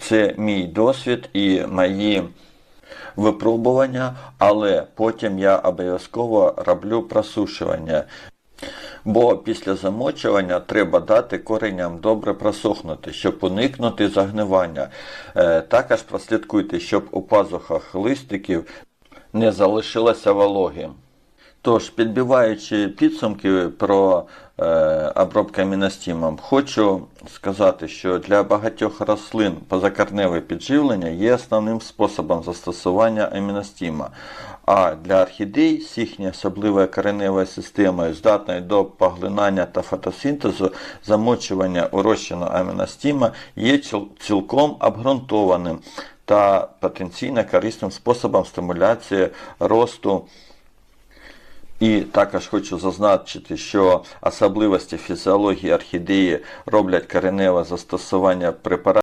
Це мій досвід і мої випробування, але потім я обов'язково роблю просушування. Бо після замочування треба дати кореням добре просохнути, щоб уникнути загнивання. Е, Також прослідкуйте, щоб у пазухах листиків не залишилося вологи. Тож, підбиваючи підсумки про е, обробку аміностімом, хочу сказати, що для багатьох рослин позакорневе підживлення є основним способом застосування аміностіма. А для орхідей з їхньою особливою кореневою системою, здатною до поглинання та фотосинтезу, замочування урощеного аміностіма є цілком обґрунтованим та потенційно корисним способом стимуляції росту і також хочу зазначити, що особливості фізіології орхідеї роблять кореневе застосування препаратів